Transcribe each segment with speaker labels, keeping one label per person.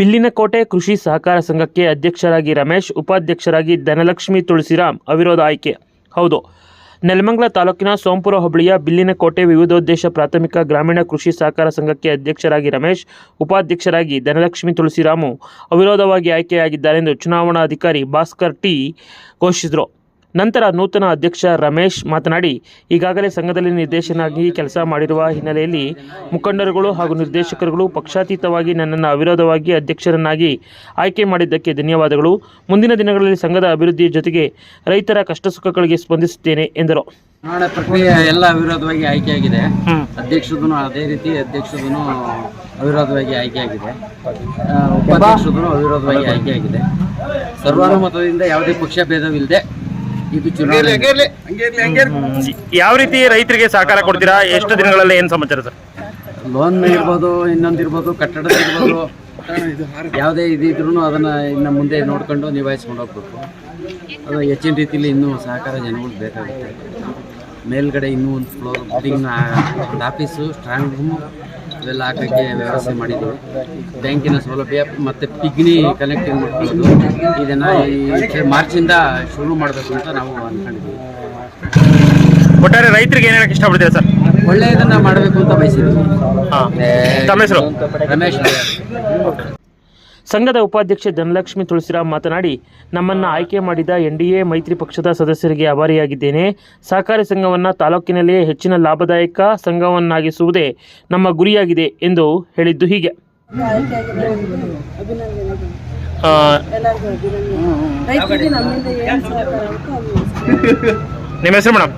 Speaker 1: ಬಿಲ್ಲಿನ ಕೋಟೆ ಕೃಷಿ ಸಹಕಾರ ಸಂಘಕ್ಕೆ ಅಧ್ಯಕ್ಷರಾಗಿ ರಮೇಶ್, ಉಪಾಧ್ಯಕ್ಷರಾಗಿ ಧನಲಕ್ಷ್ಮಿ ತುಳಸಿರಾಮ್ ಅವಿರೋಧ ಆಯ್ಕೆ. ಹೌದು. ನೆಲಮಂಗಲ ತಾಲೂಕಿನ ಸೋಂಪುರ ಹೋಬಳಿಯ ಬಿಲ್ಲಿನಕೋಟೆ ವಿವಿಧೋದ್ದೇಶ ಪ್ರಾಥಮಿಕ ಗ್ರಾಮೀಣ ಕೃಷಿ ಸಹಕಾರ ಸಂಘಕ್ಕೆ ಅಧ್ಯಕ್ಷರಾಗಿ ರಮೇಶ್, ಉಪಾಧ್ಯಕ್ಷರಾಗಿ ಧನಲಕ್ಷ್ಮಿ ತುಳಸಿರಾಮು ಅವಿರೋಧವಾಗಿ ಆಯ್ಕೆಯಾಗಿದ್ದಾರೆಂದು ಚುನಾವಣಾಧಿಕಾರಿ ಭಾಸ್ಕರ್ ಟಿ ಘೋಷಿಸಿದರು. ನಂತರ ನೂತನ ಅಧ್ಯಕ್ಷ ರಮೇಶ್ ಮಾತನಾಡಿ ಈಗಾಗಲೇ ಸಂಘದಲ್ಲಿ ನಿರ್ದೇಶನಾಗಿ ಕೆಲಸ ಮಾಡಿರುವ ಹಿನ್ನೆಲೆಯಲ್ಲಿ ಮುಖಂಡರುಗಳು ಹಾಗೂ ನಿರ್ದೇಶಕರುಗಳು ಪಕ್ಷಾತೀತವಾಗಿ ನನ್ನನ್ನು ಅವಿರೋಧವಾಗಿ ಅಧ್ಯಕ್ಷರನ್ನಾಗಿ ಆಯ್ಕೆ ಮಾಡಿದ್ದಕ್ಕೆ ಧನ್ಯವಾದಗಳು. ಮುಂದಿನ ದಿನಗಳಲ್ಲಿ ಸಂಘದ ಅಭಿವೃದ್ಧಿಯ ಜೊತೆಗೆ ರೈತರ ಕಷ್ಟ ಸುಖಗಳಿಗೆ ಸ್ಪಂದಿಸುತ್ತೇನೆ ಎಂದರು.
Speaker 2: ಚುನಾವಣೆ ಪ್ರಕ್ರಿಯೆ ಎಲ್ಲ ಅವಿರೋಧವಾಗಿ ಆಯ್ಕೆಯಾಗಿದೆ. ಅಧ್ಯಕ್ಷದೂ ಅದೇ ರೀತಿ ಅಧ್ಯಕ್ಷದೂ ಅವಿರೋಧವಾಗಿ ಆಯ್ಕೆಯಾಗಿದೆ. ಉಪಾಧ್ಯಕ್ಷದೂ ಅವಿರೋಧವಾಗಿ ಆಯ್ಕೆಯಾಗಿದೆ. ಸರ್ವಾನುಮತದಿಂದ ಯಾವುದೇ ಪಕ್ಷ ಭೇದವಿಲ್ಲದೆ ಇದು ಚುನಾವಣೆ.
Speaker 1: ಯಾವ ರೀತಿ ರೈತರಿಗೆ ಸಹಕಾರ ಕೊಡ್ತೀರಾ? ಎಷ್ಟು ದಿನಗಳಲ್ಲಿ ಏನು ಸಮಾಚಾರ ಸರ್?
Speaker 2: ಲೋನ್ ಇರ್ಬೋದು ಇನ್ನೊಂದಿರ್ಬೋದು ಕಟ್ಟಡದ ಇರ್ಬೋದು. ಯಾವುದೇ ಇದಿದ್ರೂ ಅದನ್ನ ಇನ್ನು ಮುಂದೆ ನೋಡ್ಕೊಂಡು ನಿಭಾಯಿಸ್ಕೊಂಡು ಹೋಗ್ಬೇಕು. ಅದು ಹೆಚ್ಚಿನ ರೀತಿಯಲ್ಲಿ ಇನ್ನೂ ಸಹಕಾರ ಜನಗಳು ಬೇಕಾಗುತ್ತೆ. ಮೇಲ್ಗಡೆ ಇನ್ನೂ ಒಂದು ಫ್ಲೋರ್ ಬಿಲ್ಡಿಂಗ್ನ ಒಂದು ಆಫೀಸು ಸ್ಟ್ರಾಂಗ್ ರೂಮು ಇವೆಲ್ಲ ಹಾಕೋಕ್ಕೆ ವ್ಯವಸ್ಥೆ ಮಾಡಿದ್ದೀವಿ ಬ್ಯಾಂಕಿನ ಸೌಲಭ್ಯ ಮತ್ತು ಪಿಗ್ನಿ ಕನೆಕ್ಟಿಂಗ್ ಮಾಡ್ಕೊಳ್ಳೋದು ಇದನ್ನು ಈ ಮಾರ್ಚಿಂದ ಶುರು ಮಾಡಬೇಕು ಅಂತ ನಾವು ಅಂದ್ಕೊಂಡಿದ್ದೀವಿ
Speaker 1: ಒಟ್ಟಾರೆ ರೈತರಿಗೆ ಏನು ಹೇಳಕ್ಕೆ ಇಷ್ಟಪಡ್ತೀರಾ ಸರ್?
Speaker 2: ಒಳ್ಳೆಯದನ್ನು ಮಾಡಬೇಕು ಅಂತ ಬಯಸಿದ್ದೀವಿ ರಮೇಶ್
Speaker 1: ಸಂಘದ ಉಪಾಧ್ಯಕ್ಷೆ ಧನಲಕ್ಷ್ಮಿ ತುಳಸಿರಾಮ್ ಮಾತನಾಡಿ ನಮ್ಮನ್ನು ಆಯ್ಕೆ ಮಾಡಿದ ಎನ್ ಡಿ ಎ ಮೈತ್ರಿ ಪಕ್ಷದ ಸದಸ್ಯರಿಗೆ ಆಭಾರಿಯಾಗಿದ್ದೇನೆ. ಸಹಕಾರಿ ಸಂಘವನ್ನು ತಾಲೂಕಿನಲ್ಲಿಯೇ ಹೆಚ್ಚಿನ ಲಾಭದಾಯಕ ಸಂಘವನ್ನಾಗಿಸುವುದೇ ನಮ್ಮ ಗುರಿಯಾಗಿದೆ ಎಂದು ಹೇಳಿದ್ದು ಹೀಗೆ. ನಿಮ್ಮ ಹೆಸರು ಮೇಡಮ್?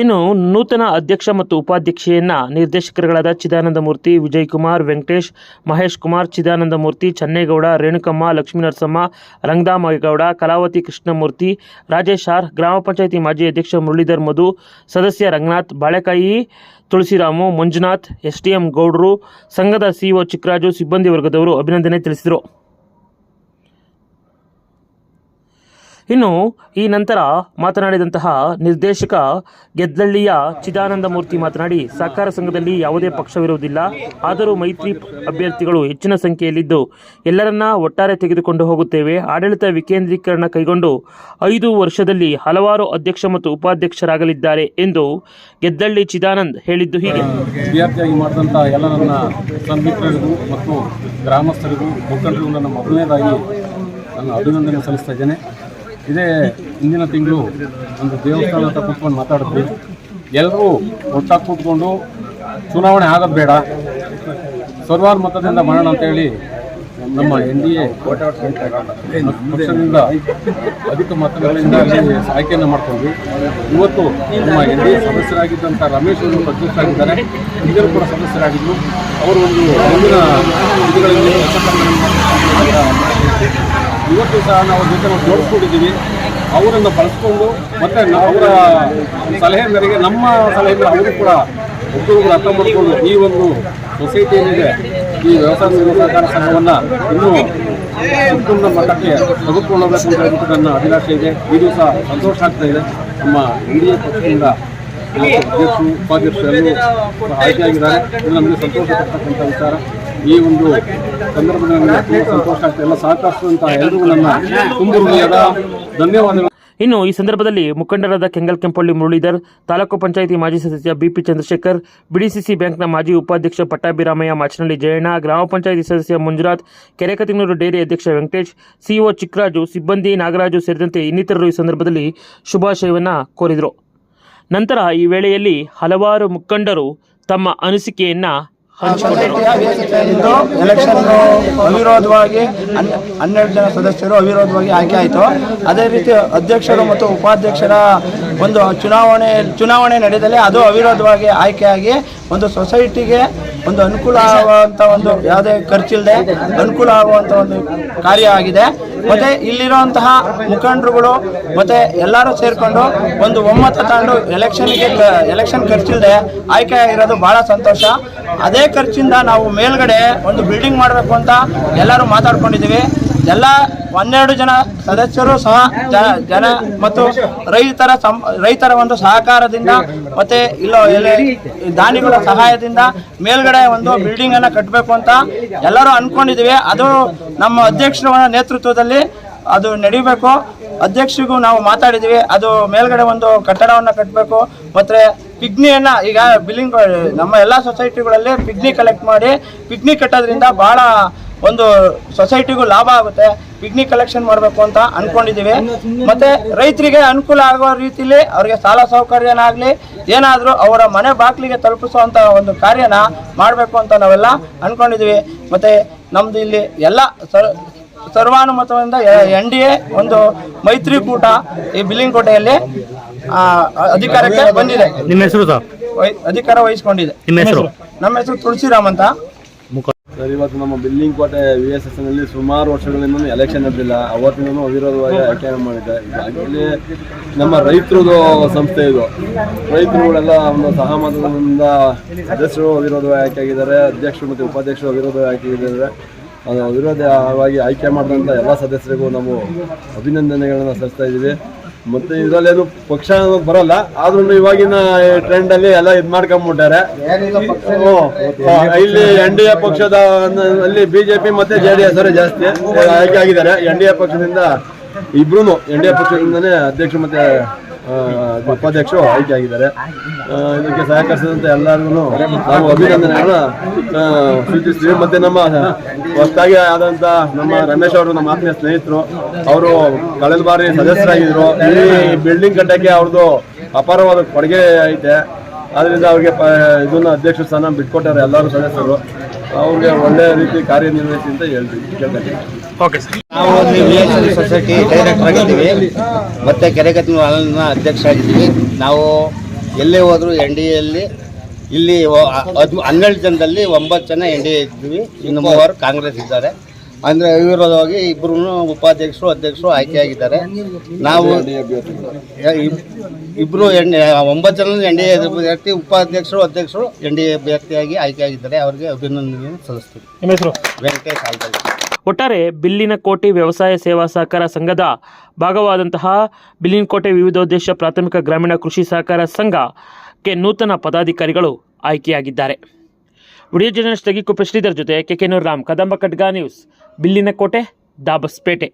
Speaker 1: ಇನ್ನು ನೂತನ ಅಧ್ಯಕ್ಷ ಮತ್ತು ಉಪಾಧ್ಯಕ್ಷೆಯನ್ನ ನಿರ್ದೇಶಕರುಗಳಾದ ಚಿದಾನಂದ ಮೂರ್ತಿ ವಿಜಯ್ ಕುಮಾರ್ ವೆಂಕಟೇಶ್, ಮಹೇಶ್ ಕುಮಾರ್ ಚಿದಾನಂದ ಮೂರ್ತಿ ಚನ್ನೇಗೌಡ, ರೇಣುಕಮ್ಮ, ಲಕ್ಷ್ಮೀ ನರಸಮ್ಮ ರಂಗದಾಮಗೌಡ ಕಲಾವತಿ ಕೃಷ್ಣಮೂರ್ತಿ, ರಾಜೇಶ್ ಆರ್, ಗ್ರಾಮ ಪಂಚಾಯಿತಿ ಮಾಜಿ ಅಧ್ಯಕ್ಷ ಮುರಳೀಧರ್ ಮಧು, ಸದಸ್ಯ Ranganath Balekai, Tulasiramu, Manjunath S T M ಗೌಡ್ರು, ಸಂಘದ ಸಿಇಒ ಚಿಕ್ಕರಾಜು, ಸಿಬ್ಬಂದಿ ವರ್ಗದವರು ಅಭಿನಂದನೆ ತಿಳಿಸಿದರು. ಇನ್ನು ಈ ನಂತರ ಮಾತನಾಡಿದಂತಹ ನಿರ್ದೇಶಕ ಗೆದ್ದಳ್ಳಿಯ ಚಿದಾನಂದ ಮೂರ್ತಿ ಮಾತನಾಡಿ, ಸಹಕಾರ ಸಂಘದಲ್ಲಿ ಯಾವುದೇ ಪಕ್ಷವಿರುವುದಿಲ್ಲ. ಆದರೂ ಮೈತ್ರಿ ಅಭ್ಯರ್ಥಿಗಳು ಹೆಚ್ಚಿನ ಸಂಖ್ಯೆಯಲ್ಲಿದ್ದು, ಎಲ್ಲರನ್ನ ಒಟ್ಟಾರೆ ತೆಗೆದುಕೊಂಡು ಹೋಗುತ್ತೇವೆ. ಆಡಳಿತ ವಿಕೇಂದ್ರೀಕರಣ ಕೈಗೊಂಡು ಐದು ವರ್ಷದಲ್ಲಿ ಹಲವಾರು ಅಧ್ಯಕ್ಷ ಮತ್ತು ಉಪಾಧ್ಯಕ್ಷರಾಗಲಿದ್ದಾರೆ ಎಂದು ಗೆದ್ದಳ್ಳಿ ಚಿದಾನಂದ್ ಹೇಳಿದ್ದು ಹೀಗೆ.
Speaker 3: ಅಭ್ಯರ್ಥಿಯಾಗಿ ಎಲ್ಲ ನನ್ನ ಮತ್ತು ಗ್ರಾಮಸ್ಥರಿಗೂ ಮುಖಂಡರಿಗೂ ನನ್ನ ಮೊದಲನೇದಾಗಿ ನಾನು ಅಭಿನಂದನೆ ಸಲ್ಲಿಸ್ತಾ ಇದೇ ಹಿಂದಿನ ತಿಂಗಳು ಒಂದು ದೇವಸ್ಥಾನ ಹತ್ರ ಕೂತ್ಕೊಂಡು ಮಾತಾಡಿದ್ವಿ. ಎಲ್ಲರೂ ಒಟ್ಟಾಗಿ ಕೂತ್ಕೊಂಡು ಚುನಾವಣೆ ಆಗೋದು ಬೇಡ. ಸರ್ವಾರ್ ಮತದಿಂದ ಮಾಡೋಣ ಅಂತೇಳಿ ನಮ್ಮ ಎನ್ ಡಿ ಎ ಪಕ್ಷದಿಂದ ಅಧಿಕ ಮತಗಳಿಂದ ಆಯ್ಕೆಯನ್ನು ಮಾಡ್ಕೊಂಡ್ವಿ. ಇವತ್ತು ನಮ್ಮ ಎನ್ ಡಿ ಎ ಸದಸ್ಯರಾಗಿದ್ದಂಥ ರಮೇಶ್ ಅವರು ಅಧ್ಯಕ್ಷರಾಗಿದ್ದಾರೆ. ಕೂಡ ಸದಸ್ಯರಾಗಿದ್ದರು ಅವರು ಒಂದು ಮುಂದಿನ ಇವತ್ತು ಸಹ ನಾವು ಜೊತೆ ನಾವು ಜೋಡಿಸ್ಕೊಂಡಿದ್ದೀವಿ. ಅವರನ್ನು ಬಳಸ್ಕೊಂಡು ಮತ್ತು ಅವರ ಸಲಹೆ ಮೇರೆಗೆ ನಮ್ಮ ಸಲಹೆ ಮೇಲೆ ಅವರು ಕೂಡ ಒಬ್ಬರೊಬ್ಬರು ಅರ್ಥ ಮಾಡಿಕೊಂಡು ಈ ಒಂದು ಸೊಸೈಟಿ ಏನಿದೆ ಈ ವ್ಯವಸಾಯ ಸಹಕಾರ ಸಂಘವನ್ನು ಇನ್ನೂ ಸಂಪೂರ್ಣ ಮಟ್ಟಕ್ಕೆ ತೆಗೆದುಕೊಂಡು ಹೋಗಬೇಕು ಅಂತ ಹೇಳ್ಬಿಟ್ಟು ನನ್ನ ಅಭಿಲಾಷೆ ಇದೆ. ಇದು ಸಹ ಸಂತೋಷ ಆಗ್ತಾ ಇದೆ. ನಮ್ಮ ಹಿರಿಯ ಪಕ್ಷದಿಂದ ಅಧ್ಯಕ್ಷರು ಉಪಾಧ್ಯಕ್ಷರು ಎಲ್ಲರೂ ಆಯ್ಕೆಯಾಗಿದ್ದಾರೆ. ಇದು ನಮಗೆ ಸಂತೋಷ ಪಡ್ತಕ್ಕಂಥ ವಿಚಾರ. ಈ ಒಂದು ಸಂದರ್ಭದಲ್ಲಿ ಸಂತೋಷ ಆಗ್ತದೆ ಎಲ್ಲ ಸಹಕರಿಸುವಂತಹ ಎಲ್ಲರಿಗೂ ನನ್ನ ತುಂಬ ಹೃದಯದ ಧನ್ಯವಾದಗಳು.
Speaker 1: ಇನ್ನು ಈ ಸಂದರ್ಭದಲ್ಲಿ ಮುಖಂಡರಾದ ಕೆಂಗಲ್ ಕೆಂಪಳ್ಳಿ ಮುರಳೀಧರ್, ತಾಲೂಕು ಪಂಚಾಯಿತಿ ಮಾಜಿ ಸದಸ್ಯ ಬಿಪಿ ಚಂದ್ರಶೇಖರ್, ಬಿಡಿಸಿಸಿ ಬ್ಯಾಂಕ್ನ ಮಾಜಿ ಉಪಾಧ್ಯಕ್ಷ ಪಟ್ಟಾಭಿರಾಮಯ್ಯ ಮಾಚನಹಳ್ಳಿ ಜಯಣ್ಣ, ಗ್ರಾಮ ಪಂಚಾಯಿತಿ ಸದಸ್ಯ ಮಂಜುನಾಥ್ ಕೆರೆಕತಿಂಗೂರು ಡೇರಿ ಅಧ್ಯಕ್ಷ ವೆಂಕಟೇಶ್, ಸಿಇಒ ಚಿಕ್ಕರಾಜು, ಸಿಬ್ಬಂದಿ ನಾಗರಾಜು ಸೇರಿದಂತೆ ಇನ್ನಿತರರು ಈ ಸಂದರ್ಭದಲ್ಲಿ ಶುಭಾಶಯವನ್ನು ಕೋರಿದರು. ನಂತರ ಈ ವೇಳೆಯಲ್ಲಿ ಹಲವಾರು ಮುಖಂಡರು ತಮ್ಮ ಅನಿಸಿಕೆಯನ್ನು
Speaker 4: ಇಂದು ಎಲೆಕ್ಷನ್ ಅವಿರೋಧವಾಗಿ ಹನ್- ಹನ್ನೆರಡು ಜನ ಸದಸ್ಯರು ಅವಿರೋಧವಾಗಿ ಆಯ್ಕೆ ಆಯಿತು. ಅದೇ ರೀತಿ ಅಧ್ಯಕ್ಷರು ಮತ್ತು ಉಪಾಧ್ಯಕ್ಷರ ಒಂದು ಚುನಾವಣೆ ಚುನಾವಣೆ ನಡೆದಲ್ಲಿ ಅದು ಅವಿರೋಧವಾಗಿ ಆಯ್ಕೆಯಾಗಿ ಒಂದು ಸೊಸೈಟಿಗೆ ಒಂದು ಅನುಕೂಲ ಆಗುವಂಥ ಒಂದು ಯಾವುದೇ ಖರ್ಚಿಲ್ಲದೆ ಅನುಕೂಲ ಆಗುವಂಥ ಒಂದು ಕಾರ್ಯ ಆಗಿದೆ. ಮತ್ತು ಇಲ್ಲಿರುವಂತಹ ಮುಖಂಡರುಗಳು, ಮತ್ತು ಎಲ್ಲರೂ ಸೇರಿಕೊಂಡು ಒಂದು ಒಮ್ಮತ ತಗೊಂಡು ಎಲೆಕ್ಷನ್ಗೆ ಎಲೆಕ್ಷನ್ ಖರ್ಚಿಲ್ಲದೆ ಆಯ್ಕೆ ಆಗಿರೋದು ಭಾಳ ಸಂತೋಷ. ಅದೇ ಖರ್ಚಿಂದ ನಾವು ಮೇಲ್ಗಡೆ ಒಂದು ಬಿಲ್ಡಿಂಗ್ ಮಾಡಬೇಕು ಅಂತ ಎಲ್ಲರೂ ಮಾತಾಡ್ಕೊಂಡಿದ್ದೀವಿ. ಎಲ್ಲ ಹನ್ನೆರಡು ಜನ ಸದಸ್ಯರು ಸಹ ಜನ ಮತ್ತು ರೈತರ ರೈತರ ಒಂದು ಸಹಕಾರದಿಂದ ಮತ್ತೆ ಇಲ್ಲ ದಾನಿಗಳ ಸಹಾಯದಿಂದ ಮೇಲ್ಗಡೆ ಒಂದು ಬಿಲ್ಡಿಂಗ್ ಅನ್ನ ಕಟ್ಟಬೇಕು ಅಂತ ಎಲ್ಲರೂ ಅನ್ಕೊಂಡಿದೀವಿ ಅದು ನಮ್ಮ ಅಧ್ಯಕ್ಷರ ನೇತೃತ್ವದಲ್ಲಿ ಅದು ನಡಿಬೇಕು. ಅಧ್ಯಕ್ಷರಿಗೂ ನಾವು ಮಾತಾಡಿದ್ವಿ ಅದು ಮೇಲ್ಗಡೆ ಒಂದು ಕಟ್ಟಡವನ್ನು ಕಟ್ಟಬೇಕು ಮತ್ತೆ ಪಿಗ್ನಿಯನ್ನು ಈಗ ಬಿಲ್ಲಿಂಗ್ ನಮ್ಮ ಎಲ್ಲ ಸೊಸೈಟಿಗಳಲ್ಲಿ ಪಿಗ್ನಿ ಕಲೆಕ್ಟ್ ಮಾಡಿ ಪಿಗ್ನಿ ಕಟ್ಟೋದ್ರಿಂದ ಬಹಳ ಒಂದು ಸೊಸೈಟಿಗೂ ಲಾಭ ಆಗುತ್ತೆ ಪಿಗ್ನಿ ಕಲೆಕ್ಷನ್ ಮಾಡಬೇಕು ಅಂತ ಅನ್ಕೊಂಡಿದೀವಿ. ಮತ್ತೆ ರೈತರಿಗೆ ಅನುಕೂಲ ಆಗೋ ರೀತಿಲಿ ಅವ್ರಿಗೆ ಸಾಲ ಸೌಕರ್ಯನಾಗ್ಲಿ ಏನಾದರೂ ಅವರ ಮನೆ ಬಾಗಿಲಿಗೆ ತಲುಪಿಸುವಂತ ಒಂದು ಕಾರ್ಯನ ಮಾಡಬೇಕು ಅಂತ ನಾವೆಲ್ಲ ಅನ್ಕೊಂಡಿದೀವಿ. ಮತ್ತೆ ನಮ್ದು ಇಲ್ಲಿ ಎಲ್ಲ ಸರ್ ಸರ್ವಾನುಮತದಿಂದ ಎನ್ ಡಿ ಎ ಒಂದು ಮೈತ್ರಿಕೂಟ ಈ ಬಿಲ್ಲಿಂಗ್ಕೋಟೆಯಲ್ಲಿ ಕೋಟೆಯಲ್ಲಿ ಅಧಿಕಾರಕ್ಕೆ ಬಂದಿದೆ.
Speaker 1: ನಿಮ್ಮ ಹೆಸರು
Speaker 4: ಅಧಿಕಾರ ವಹಿಸಿಕೊಂಡಿದೆ.
Speaker 1: ನಿಮ್ಮ ಹೆಸರು?
Speaker 4: ನಮ್ಮ ಹೆಸರು ತುಳಸಿರಾಮ್ ಅಂತ.
Speaker 5: ಸರ್, ಇವತ್ತು ನಮ್ಮ ಬಿಲ್ಲಿಂಗ್ ಕೋಟೆ ವಿ ಎಸ್ ಎಸ್ನಲ್ಲಿ ಸುಮಾರು ವರ್ಷಗಳಿಂದ ಎಲೆಕ್ಷನ್ ನಡೆದಿಲ್ಲ. ಅವತ್ತಿನ ಅವಿರೋಧವಾಗಿ ಆಯ್ಕೆ ಮಾಡಿದೆ ಈಗಾಗಲೇ ನಮ್ಮ ರೈತರದು ಸಂಸ್ಥೆ ಇದು. ರೈತರುಗಳೆಲ್ಲ ಒಂದು ಸಹಮತದಿಂದ ಸದಸ್ಯರು ಅವಿರೋಧವಾಗಿ ಆಯ್ಕೆ ಆಗಿದ್ದಾರೆ ಅಧ್ಯಕ್ಷರು ಮತ್ತು ಉಪಾಧ್ಯಕ್ಷರು ಅವಿರೋಧವಾಗಿ ಆಯ್ಕೆ ಆಗಿದ್ದಾರೆ ಅದು ಅವಿರೋಧವಾಗಿ ಆಯ್ಕೆ ಮಾಡಿದಂಥ ಎಲ್ಲ ಸದಸ್ಯರಿಗೂ ನಾವು ಅಭಿನಂದನೆಗಳನ್ನು ಸಲ್ಲಿಸ್ತಾ ಇದ್ದೀವಿ. ಮತ್ತೆ ಇದರಲ್ಲೇನು ಪಕ್ಷ ಅನ್ನೋದು ಬರಲ್ಲ. ಆದ್ರೂ ಇವಾಗಿನ ಟ್ರೆಂಡ್ ಅಲ್ಲಿ ಎಲ್ಲ ಇದ್ ಮಾಡ್ಕೊಂಡ್ಬಿಟ್ಟಾರೆ. ಇಲ್ಲಿ ಎನ್ ಡಿ ಎ ಪಕ್ಷದ ಅಲ್ಲಿ ಬಿಜೆಪಿ ಮತ್ತೆ ಜೆ ಡಿ ಎಸ್ ಅವರೇ ಜಾಸ್ತಿ ಆಯ್ಕೆ ಆಗಿದ್ದಾರೆ. ಎನ್ ಡಿ ಎ ಪಕ್ಷದಿಂದ ಇಬ್ರು ಎನ್ ಡಿ ಎ ಪಕ್ಷದಿಂದನೇ ಅಧ್ಯಕ್ಷ ಮತ್ತೆ ಉಪಾಧ್ಯಕ್ಷರು ಆಯ್ಕೆ ಆಗಿದ್ದಾರೆ. ಇದಕ್ಕೆ ಸಹಕರಿಸಿದಂತ ಎಲ್ಲರಿಗೂ ನಾವು ಅಭಿನಂದನೆಗಳನ್ನ ಸೂಚಿಸ್ತೀವಿ. ಮತ್ತೆ ನಮ್ಮ ಹೊಸದಾಗಿ ಆದಂತ ನಮ್ಮ ರಮೇಶ್ ಅವರು, ನಮ್ಮ ಆತ್ಮೀಯ ಸ್ನೇಹಿತರು, ಅವರು ಕಳೆದ ಬಾರಿ ಸದಸ್ಯರಾಗಿದ್ರು. ಈ ಬಿಲ್ಡಿಂಗ್ ಕಟ್ಟಕ್ಕೆ ಅವ್ರದ್ದು ಅಪಾರವಾದ ಕೊಡುಗೆ ಐತೆ. ಆದ್ರಿಂದ ಅವ್ರಿಗೆ ಇದನ್ನ ಅಧ್ಯಕ್ಷ ಸ್ಥಾನ ಬಿಟ್ಕೊಟ್ಟಾರೆ ಎಲ್ಲರೂ ಸದಸ್ಯರು. ಅವ್ರಿಗೆ ಒಳ್ಳೆಯ ರೀತಿ ಕಾರ್ಯನಿರ್ವಹಿಸಿ ಅಂತ ಹೇಳ್ತೀವಿ
Speaker 1: ಓಕೆ ಸರ್
Speaker 6: ನಾವು ಇಲ್ಲಿ ವಿ ಸೊಸೈಟಿ ಡೈರೆಕ್ಟರ್ ಆಗಿದ್ದೀವಿ. ಮತ್ತು ಕೆರೆಗತ್ತಿ ಹಾಲ್ನ ಅಧ್ಯಕ್ಷ ಆಗಿದ್ದೀವಿ. ನಾವು ಎಲ್ಲೇ ಹೋದರೂ ಎನ್ ಡಿ ಎಲ್ಲಿ ಇಲ್ಲಿ ಹನ್ನೆರಡು ಜನದಲ್ಲಿ ಒಂಬತ್ತು ಜನ ಎನ್ ಡಿ ಎ ಇದ್ದೀವಿ. ಇನ್ನು ಮೂವರು ಕಾಂಗ್ರೆಸ್ ಇದ್ದಾರೆ. ಅಂದರೆ ಅವಿರೋಧವಾಗಿ ಇಬ್ಬರು ಉಪಾಧ್ಯಕ್ಷರು ಅಧ್ಯಕ್ಷರು ಆಯ್ಕೆಯಾಗಿದ್ದಾರೆ. ನಾವು ಇಬ್ಬರು ಇಬ್ರು ಎನ್ ಒಂಬತ್ತು ಜನ ಎನ್ ಡಿ ಎ ಅಭ್ಯರ್ಥಿ ಉಪಾಧ್ಯಕ್ಷರು ಅಧ್ಯಕ್ಷರು ಎನ್ ಡಿ ಎ ಅಭ್ಯರ್ಥಿಯಾಗಿ ಆಯ್ಕೆಯಾಗಿದ್ದಾರೆ. ಅವರಿಗೆ ಅಭಿನಂದನೆಯನ್ನು ಸಲ್ಲಿಸ್ತೀವಿ ವೆಂಕಟೇಶ್ ಆಲ್ಬಲ್
Speaker 1: ಒಟ್ಟಾರೆ ಬಿಲ್ಲಿನಕೋಟೆ ವ್ಯವಸಾಯ ಸೇವಾ ಸಹಕಾರ ಸಂಘದ ಭಾಗವಾದಂತಹ ಬಿಲ್ಲಿನಕೋಟೆ ವಿವಿಧೋದ್ದೇಶ ಪ್ರಾಥಮಿಕ ಗ್ರಾಮೀಣ ಕೃಷಿ ಸಹಕಾರ ಸಂಘಕ್ಕೆ ನೂತನ ಪದಾಧಿಕಾರಿಗಳು ಆಯ್ಕೆಯಾಗಿದ್ದಾರೆ. ವಿಡಿಯೋ ಜರ್ನಲಿಸ್ಟ್ ತಗಿಕುಪ್ಪೆ ಶ್ರೀಧರ್ ಜೊತೆ ಕೆಕೆನೂರ್ ರಾಮ್ ಕದಂಬ ಖಡ್ಗಾ ನ್ಯೂಸ್. ಬಿಲ್ಲಿನಕೋಟೆ ದಾಬಸ್ಪೇಟೆ.